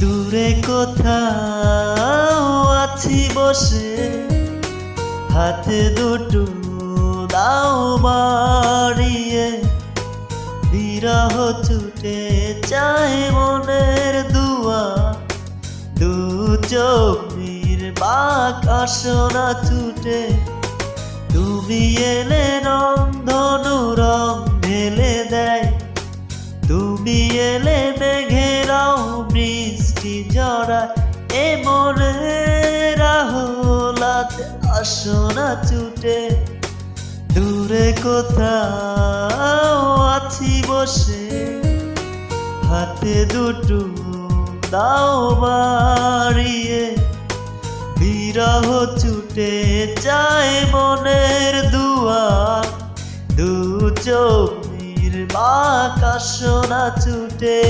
দূরে কোথাও আছি বসে, হাতে দুটো দাও বাড়িয়ে। বিরহ ছুটে চায় মনের দুয়া, দু চোখ বাক আসনা তুমি এলে রংধনু রং ঢেলে দেয়। তুমি এলে মেঘেরাও বৃষ্টি জড়ায় এ মনে রাহুলাতে আসনা ছুটে। দূরে কোথাও আছি বসে, হাতে দুটো দাও বাড়িয়ে। বিরহ ছুটে চায় মনের দুয়া। দু চোখ নির্বাকাশনা ছুটে।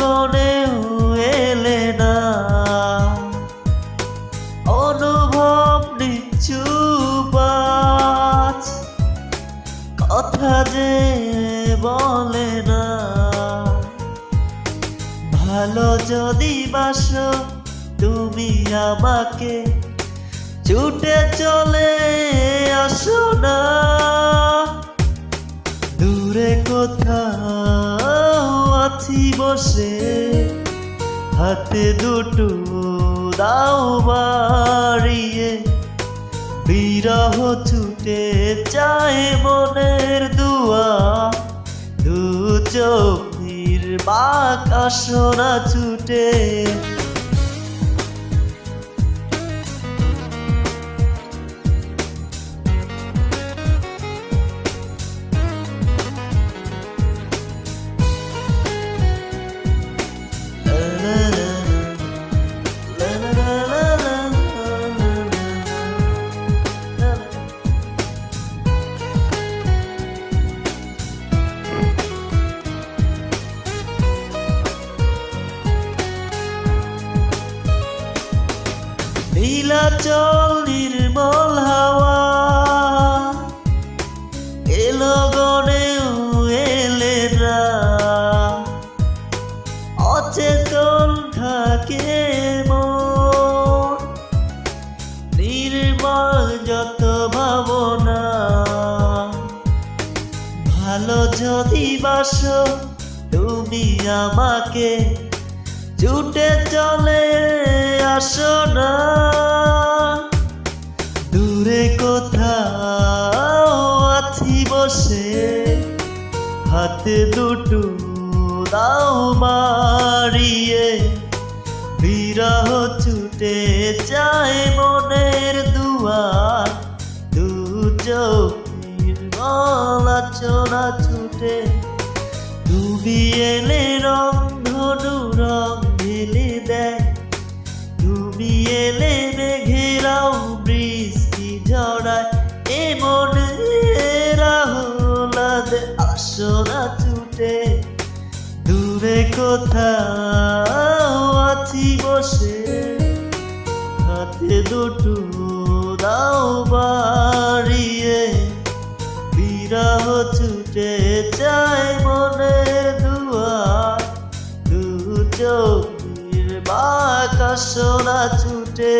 গনে এলে না। অনুভব নিচ্ছু কথা যে বলে না। ভালো যদি বাসো, তুমি আমাকে ছুটে চলে আসো না। দূরে কোথাও আছি বসে, হাতে দুটো দাও বাড়িয়ে। বিরহ ছুটে চায় মনের দুয়া, দু চোখের বাকাশনা ছুটে। নীলাচল নির্মল হাওয়া। এলো গনেও এলে না অচেতন থাকে নির্মল যত ভাবনা। ভালো যদি বাসো তুমি আমাকে। ছুটে চলে আসো না। দাও মারিয়ে, বিরহ ছুটে চায় মনের দুয়ার। দু গলাচনা ছুটে তুমি এলে রং ধনু রং ঢেলে দেয়। তুমি এলে মেঘেরাও বৃষ্টি ঝড়ায় এ মনে রাহুলাদ দূরে কোথাও আছি বসে। হাতে দুটো দাও বাড়িয়ে। বিরহ ছুটে চায় মনের দুয়ার। দু চোখের বাকাশনা ছুটে।